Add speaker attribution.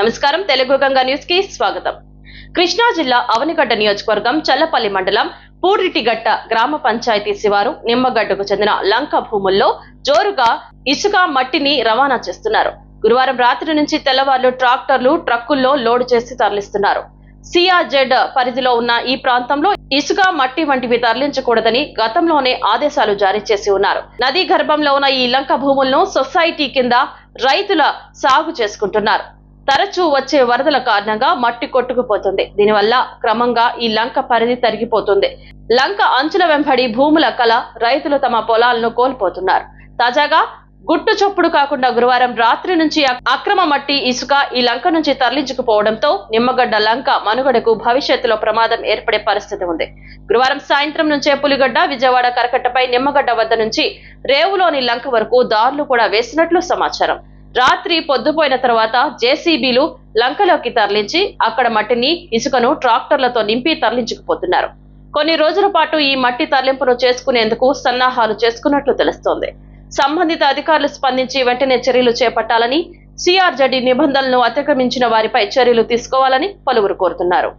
Speaker 1: నమస్కారం. తెలుగు గంగా న్యూస్కి స్వాగతం. కృష్ణా జిల్లా అవనిగడ్డ నియోజకవర్గం చల్లపల్లి మండలం పూడిటిగట్ట గ్రామ పంచాయతీ శివారు నిమ్మగడ్డకు చెందిన లంక భూముల్లో జోరుగా ఇసుక మట్టిని రవాణా చేస్తున్నారు. గురువారం రాత్రి నుంచి తెల్లవారులు ట్రాక్టర్లు ట్రక్కుల్లో లోడ్ చేసి తరలిస్తున్నారు. సిఆర్జెడ్ పరిధిలో ఉన్న ఈ ప్రాంతంలో ఇసుక మట్టి వంటివి తరలించకూడదని గతంలోనే ఆదేశాలు జారీ చేసి ఉన్నారు. నదీ గర్భంలో ఉన్న ఈ లంక భూములను సొసైటీ కింద రైతుల సాగు చేసుకుంటున్నారు. తరచూ వచ్చే వరదల కారణంగా మట్టి కొట్టుకుపోతుంది. దీనివల్ల క్రమంగా ఈ లంక పరిధి తరిగిపోతుంది. లంక అంచుల వెంబడి భూముల కల రైతులు తమ పొలాలను కోల్పోతున్నారు. తాజాగా గుట్టు చప్పుడు కాకుండా గురువారం రాత్రి నుంచి అక్రమ మట్టి ఇసుక ఈ లంక నుంచి తరలించుకుపోవడంతో నిమ్మగడ్డ లంక మనుగడకు భవిష్యత్తులో ప్రమాదం ఏర్పడే పరిస్థితి ఉంది. గురువారం సాయంత్రం నుంచే పులిగడ్డ విజయవాడ కరకట్టపై నిమ్మగడ్డ వద్ద నుంచి రేవులోని లంక వరకు దారులు కూడా వేసినట్లు సమాచారం. రాత్రి పొద్దుపోయిన తర్వాత జేసీబీలు లంకలోకి తరలించి అక్కడ మట్టిని ఇసుకను ట్రాక్టర్లతో నింపి తరలించుకుపోతున్నారు. కొన్ని రోజుల పాటు ఈ మట్టి తరలింపును చేసుకునేందుకు సన్నాహాలు చేసుకున్నట్లు తెలుస్తోంది. సంబంధిత అధికారులు స్పందించి వెంటనే చర్యలు చేపట్టాలని సిఆర్జడి నిబంధనలను అతిక్రమించిన వారిపై చర్యలు తీసుకోవాలని పలువురు కోరుతున్నారు.